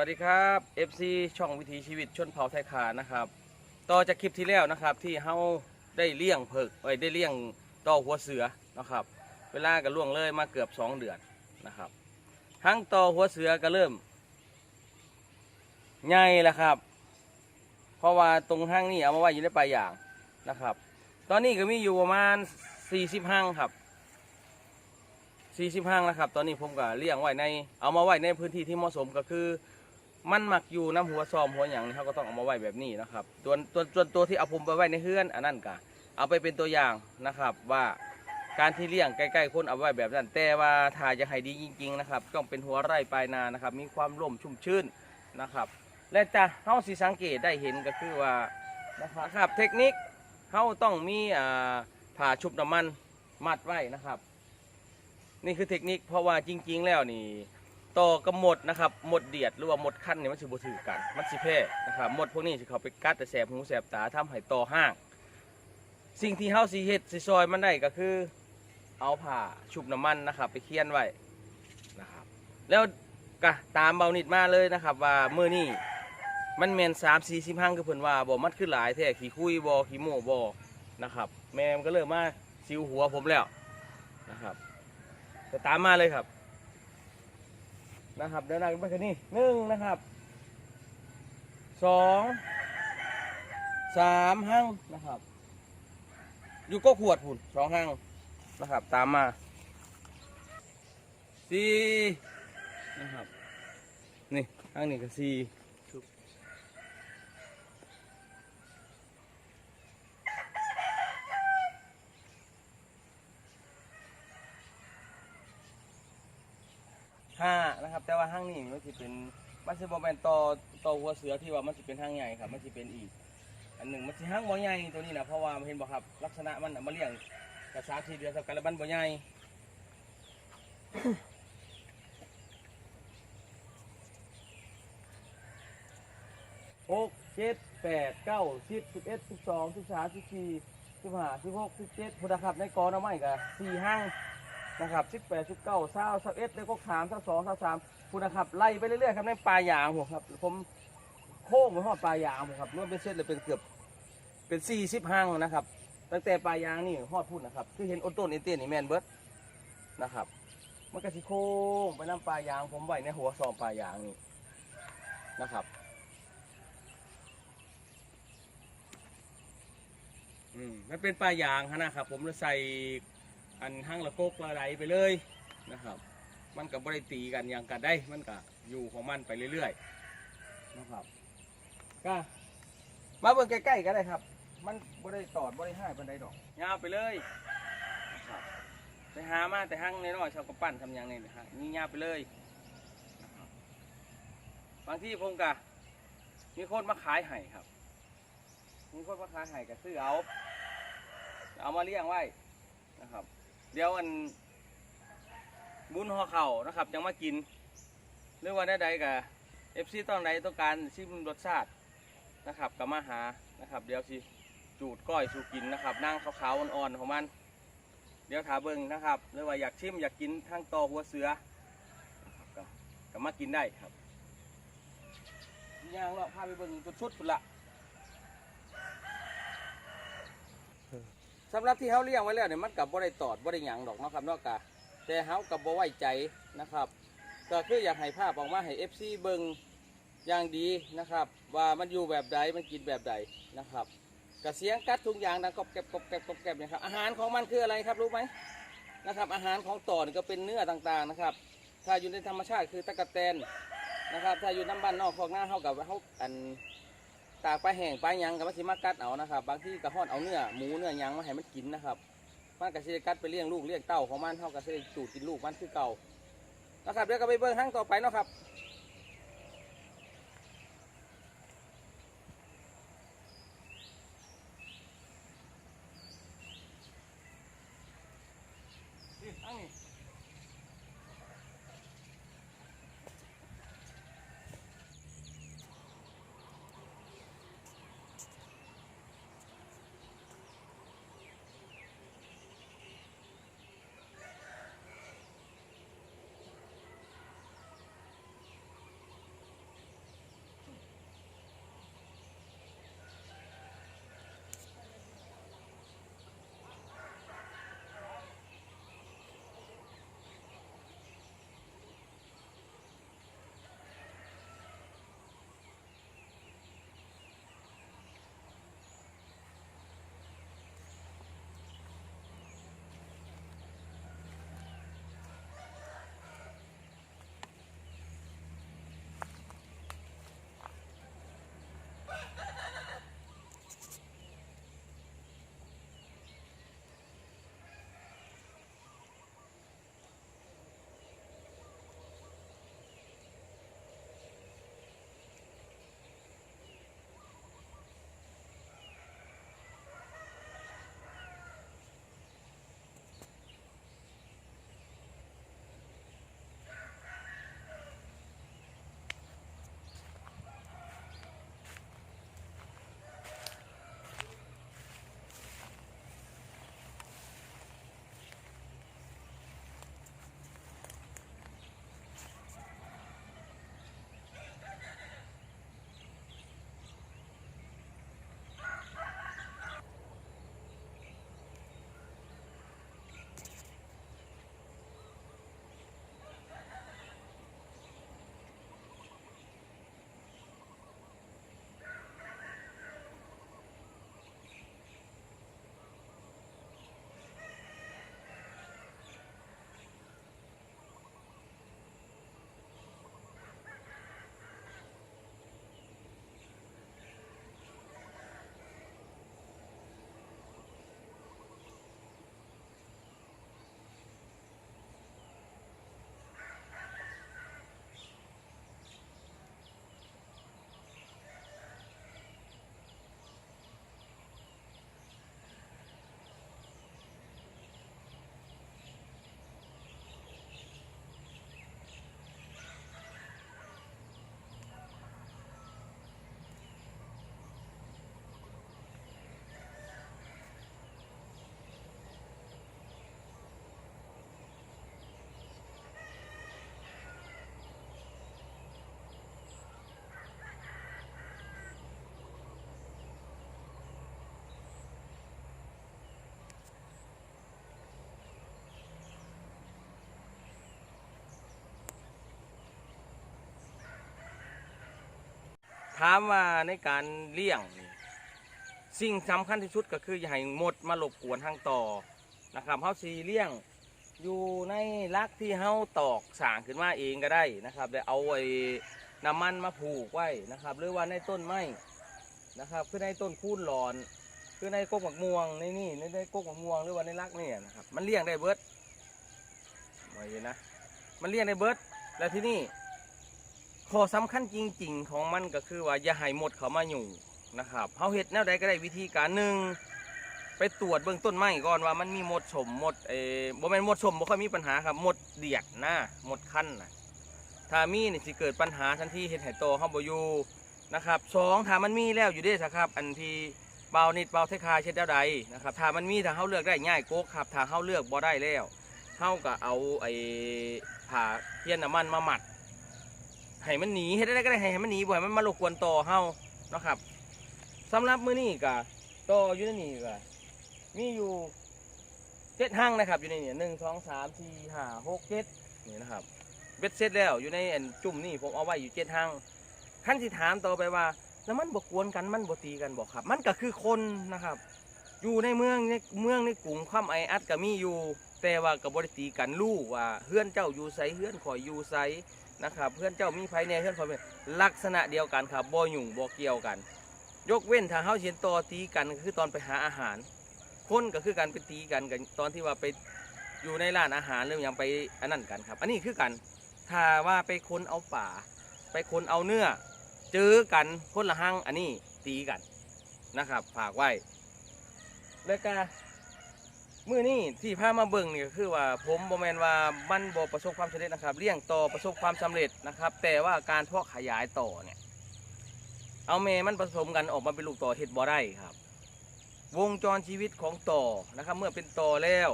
วัสดีครับ FC ช่องวิถีชีวิตชนเผ่าไทยขานะครับ ต่อจากคลิปที่แล้วนะครับ ที่เฮาได้เลี้ยงเพิกเอ้ยได้เลี้ยงต่อหัวเสือนะครับ เวลาก็ล่วงเลยมาเกือบ 2 เดือนนะครับทั้งต่อหัวเสือก็เริ่มใหญ่แล้วครับ เพราะว่าตรงห้างนี่เอามาไว้อยู่ในปลายอย่างนะครับ ตอนนี้ก็มีอยู่ประมาณ 40ห้างครับ40ห้างนะครับ ตอนนี้ผมก็เลี้ยงไว้ในเอามาไว้ในพื้นที่ที่เหมาะสมก็คือ มันหมักอยู่น้ำหัวซอมหัวอย่างนี่เขาก็ต้องเอามาไว้แบบนี้นะครับตัวตัวตัวตัวที่เอาผมไปไว้ในเฮือนอันนั้นก็เอาไปเป็นตัวอย่างนะครับว่าการที่เลี้ยงใกล้ๆคนเอาไว้แบบนั้น แต่ว่าถ้าจะให้ดีจริง ๆ นะครับ ต้องเป็นหัวไร่ปลายนานะครับ มีความร่มชุ่มชื้นนะครับ และจะเฮาสิสังเกตได้เห็นก็คือว่านะครับเทคนิคเฮาต้องมีอ่าผ่าชุบน้ำมันมัดไว้นะครับ นี่คือเทคนิคเพราะว่าจริง ๆ แล้วนี่ ต่อกระหมดนะครับหมดเดียดหรือว่าหมดขั้นนี่มันสิบ่ถือกันมันสิแพ้นะครับหมดพวกนี้สิเขาไปกัดแต่แสบหูแสบตาทำให้ต่อห้าง สิ่งที่เฮาสิเฮ็ดสิซอยมันได้ก็คือเอาผ้าชุบน้ำมันนะครับ ไปเคี่ยนไว้นะครับ แล้วก็ตามเบานิดมาเลยนะครับ ว่ามื้อนี้มันแม่น3 4 0ห้างคือเพิ่นว่าบ่มันคือหลายแท้ขี้คุยบ่ขี้โม่บ่นะครับ แม่มันก็เริ่มมาซิวหัวผมแล้วนะครับจะตามมาเลยครับ นะครับเดินหน้ากันไปคันนี้หนึ่งนะครับสองสามห้างนะครับ อยู่ก็ขวดหุ่นสองห้างนะครับ ตามมาสี่นะครับนี่ห้างนี้ก็สี่ห้านะครับ แต่ ว่าห้างนี้มันจะเป็นมันจะบอแมนต่อต่อหัวเสือที่ว่ามันจะเป็นห้างใหญ่ครับ มันจะเป็นอีก อันหนึ่งมันจะห้างบ่ใหญ่ตัวนี้นะเพราะว่าเห็นบ่ครับลักษณะมันน่ะมาเลี้ยงกระซาทีเดือนสับกันแล้วมันบ่ใหญ่หกเจ็ดแปดเก้าสิบสิบเอ็ดสิบสองสิบสามสิบสี่สิบห้าสิบหกสิบเจ็ดพุทธครับในกอน้ำไม้กับสี่ห้าง นะครับสิบแปดสิบเก้าเศร้าสิบเอ็ดในก็ขามสิบสองสิบสามพุทธครับไล่ไปเรื่อยๆครับในปลายยางผมครับ ผมโค้งไปหอดปลายยางผมครับรวมเป็นเส้นเลยเป็นเกือบเป็นสี่สิบห้างนะครับ ตั้งแต่ปลายยางนี่หอดพุ่นะครับคือเห็นอ้นต้นเอเตียนี่แมนเบิร์ดนะครับมันก็สิโค้งไปน้ำปลายยาง ผมไว้ในหัวซองปลายยางนี่นะครับอืมมันเป็นปลายางฮะนะครับ ผมเลยใส่ อันห้างละโกกละไดไปเลยนะครับ มันกับบริตีกันอย่างกันได้ มันก็อยู่ของมันไปเรื่อยๆนะครับก็มาเบิ่งใกล้ๆกันเลยครับ มันบริตอดบริห้ายบันไดดอกยาวไปเลยนะครับไปหามาแต่ห้างน้อยๆชาวกระปั้นทำอย่างนี้นะฮะนี่ยาวไปเลยนะครับบางที่ผมกะมีคนมาขายให้ครับมีคนมาขายให้ก็ซื้อเอาเอามาเลี้ยงไว้นะครับ เดี๋ยวอันบุญห่อเข่านะครับยังมากิน หรือว่าใดๆกับเอฟซีต้องใดต้องการชิมรสชาตินะครับก็มาหานะครับ เดี๋ยวสิจูดก้อยสู่กินนะครับนั่งขาวๆอ่อนๆของมัน เดี๋ยวถาเบิ้งนะครับหรือว่าอยากชิมอยากกินทั้งตอหัวเสือนะครับก็มากินได้ครับย่างเลาะพาไปเบิ้งจุดชุดๆพุ่นละ สำหรับที่เขาเลี้ยงไว้แล้วเนี่ยมันกับบ่ได้ตอดบ่ได้หยังดอกเนาะครับเนอกกะแต่เขากับบ่ไว้ใจนะครับก็คืออยากให้ภาพออกมาให้ FC เบิ่งอย่างดีนะครับ ว่ามันอยู่แบบใดมันกินแบบใดนะครับกระเสียงกัดทุกอย่างดังกรอบแกรบกรอบแกรบกรอบแกรบเนะครับอาหารของมันคืออะไรครับรู้ไหมนะครับ อาหารของต่อนี่ก็เป็นเนื้อต่างๆนะครับ ถ้าอยู่ในธรรมชาติคือตะกะแตนนะครับ ถ้าอยู่น้ำบ้านนอกพอกหน้าเขากับเขาอัน ตากปลาแห้งปลาหยังกับมันสิมากัดเอานะครับ บางที่กระห้อนเอาเนื้อหมูเนื้อหยังมาให้มันกินนะครับมันก็สิได้กัดไปเลี้ยงลูกเลี้ยงเต้าของมันเท่ากับสิดจูดกินลูกมันคือเก่านะครับเดี๋ยวก็ไปเบิ่งห้างต่อไปเนาะครับ ถามว่าในการเลี้ยงนี่สิ่งสำคัญที่สุดก็คืออย่าให้มดมารบกวนทางต่อนะครับเฮาสีเลี้ยงอยู่ในรักที่เฮาตอกสางขึ้นมาเองก็ได้นะครับได้เอาไอ้น้ำมันมาผูกไว้นะครับ หรือว่าในต้นไม้นะครับคือในต้นคูนหลอน คือในกกหมักม่วงในนี่ในในกกหมักม่วงหรือว่าในรักนี่นะครับมันเลี้ยงได้เบิดไว้นะมันเลี้ยงได้เบิดแล้วที่นี่ ข้อสำคัญจริง ๆ ของมันก็คือว่าอย่าให้หมดเขามาอยู่นะครับเฮาเฮ็ดแนวใดก็ได้วิธีการหนึ่งไปตรวจเบื้องต้นไม้ก่อนว่ามันมีหมดสมหมดเออบ่แม่นหมดสมบ่ค่อยมีปัญหาครับหมดเดียดนะหมดคั้นนะถ้ามีนี่สิเกิดปัญหาทันทีเฮ็ดให้โตเฮาบ่อยู่นะครับสองถ้ามันมีแล้วอยู่เด้ซะครับ อันที่เบานิดเบาเทคาเช็ดแล้วใดนะครับถ้ามันมีถ้าเฮาเลือกได้ง่ายโกกครับถ้าเฮาเลือกบ่ได้แล้วเฮาก็เอาไอ้ผ้าเพี้ยนน้ำมันมาหมัด ให้มันหนีเฮ็ดได้ก็ได้ให้มันหนีบ่ให้มันมารบกวนต่อเฮาเนาะครับสำหรับมื้อนี้ก็ต่ออยู่ในนี่ก็มีอยู่เจ็ดห้างนะครับ อยู่ในนี่หนึ่งสองสามสี่ห้าหกเจ็ดนี่นะครับเบ็ดเสร็จแล้วอยู่ในอันจุ่มนี่ผมเอาไว้อยู่เจ็ดห้างขั้นที่ถามต่อไปว่า แล้วมันบกวนกันมันบตีกันบอกครับ มันก็คือคนนะครับ อยู่ในเมืองในเมืองในกลุ่มความไออัดก็มีอยู่ แต่ว่ากับบริตีกันรู้ว่าเฮือนเจ้าอยู่ไสเฮือนข่อยอยู่ไส นะครับเพื่อนเจ้ามีไผในเพื่อนพอเป็นลักษณะเดียวกันครับบ่หยุ่งบ่เกี่ยวกัน ยกเว้นถ้าเฮาเห็นตอตีกันก็คือตอนไปหาอาหาร คนก็คือการไปตีกันกันตอนที่ว่าไปอยู่ในร้านอาหารหรือย่างไปอันนั้นกันครับ อันนี้คือกันถ้าว่าไปค้นเอาป่า ไปค้นเอาเนื้อเจอกันคนละหังอันนี้ตีกันนะครับฝากไว้แล้วก็ มื่อนี้ที่พามาเบิ่งนี่ก็คือว่าผมบอแมนว่ามันบ่ประสบความสำเร็จนะครับเลี้ยงต่อประสบความสำเร็จนะครับ แต่ว่าการเพาะขยายต่อเนี่ย เอาแม่มันผสมกันออกมาเป็นลูกต่อเห็ดบ่ได้ครับ วงจรชีวิตของต่อนะครับ เมื่อเป็นต่อแล้ว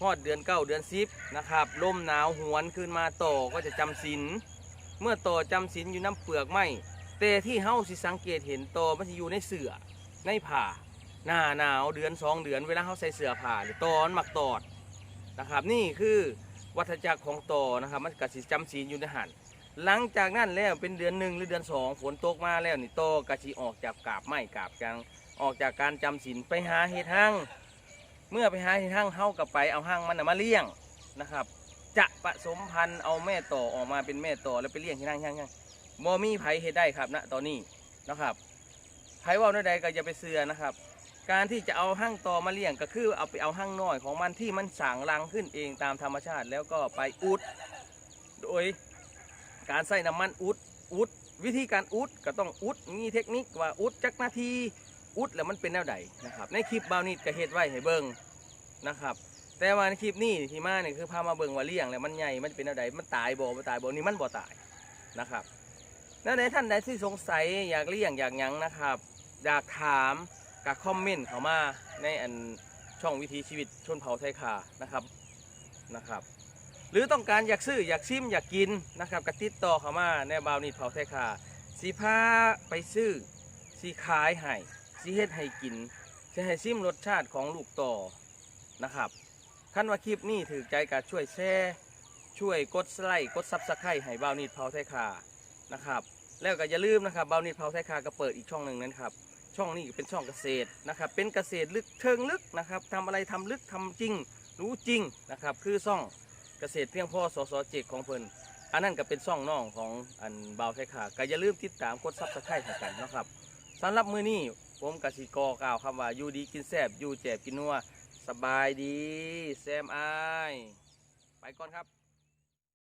ฮอดเดือนเก้าเดือนสิบนะครับลมหนาวหวนขึ้นมาต่อก็จะจำศีลเมื่อต่อจำศีลอยู่น้ำเปลือกไม้แต่ที่เฮาสิสังเกตเห็นต่อมันจะอยู่ในเสือในผ้า หน้าหนาวเดือนสองเดือนเวลาเขาใส่เสื้อผ้าหรือตอนหมักตอดนะครับ นี่คือวัฏจักรของตอนะครับ มันกระสิจำศีลอยู่ในหันหลังจากนั้นแล้วเป็นเดือนหนึ่งหรือเดือนสองฝนตกมาแล้วนี่ตอกระสิออกจากกาบไม้กาบจังออกจากการจำศีลไปหาเห็ดหั่งเมื่อไปหาเห็ดหั่งเฮากับไปเอาหั่งมันมาเลี้ยงนะครับ จะผสมพันธุ์เอาแม่ต่อออกมาเป็นแม่ต่อแล้วไปเลี้ยงที่นั่งย่างๆบ่มีไผเฮ็ดได้ครับณตอนนี้นะครับไผว่าในใดก็อย่าไปเสือนะครับ การที่จะเอาห้างต่อมาเลี้ยงก็คือเอาไปเอาห้างน้อยของมันที่มันสางรังขึ้นเองตามธรรมชาติ แล้วก็ไปอุด โดยการใส่น้ำมันอุดอุด วิธีการอุดก็ต้องอุดมีเทคนิคว่าอุดจักนาทีอุดแล้วมันเป็นแนวใดนะครับในคลิปบาวนิดก็เฮ็ดไว้ให้เบิ่งนะครับแต่ว่าในคลิปนี้ที่มาเนี่ยคือพามาเบิ่งว่าเลี้ยงแล้วมันใหญ่มันเป็นแนวใดมันตายบ่มันตายบ่นี่มันบ่ตายนะครับแล้วในท่านใดที่สงสัยอยากเลี้ยงอยากยังนะครับ อยากถาม ก็คอมเมนต์เข้ามาในอันช่องวิถีชีวิตชนเผ่าไทยคานะครับนะครับ หรือต้องการอยากซื้ออยากชิมอยากกินนะครับก็ติดต่อเข้ามาในบาวนิดเผาไทยคาสีพาไปซื้อสีขายให้สีเฮ็ดให้กินสีให้ชิมรสชาติของลูกต่อนะครับขั้นว่าคลิปนี้ถือใจก็ช่วยแชร์ช่วยกดไลค์กดซับสไครต์ให้บาวนิดเผาไทยคานะครับ แล้วก็อย่าลืมนะครับบาวนิดเผาไทยคาก็เปิดอีกช่องหนึ่งนะครับ ช่องนี้เป็นช่องเกษตรนะครับ เป็นเกษตรลึกเชิงลึกนะครับทำอะไรทำลึกทำจริง รู้จริงนะครับ คือช่องเกษตรเพียงพ่อสสเจกของเพิ่นอันนั้นก็เป็นช่องน้องของอันบ่าวไทยขาก็อย่าลืมติดตามกดซับสไครต์กันนะครับสำหรับมือนี้ผมกสิกอกล่าวคำว่าอยู่ดีกินแซบอยู่แจบกินนัวสบายดีแซมไอไปก่อนครับ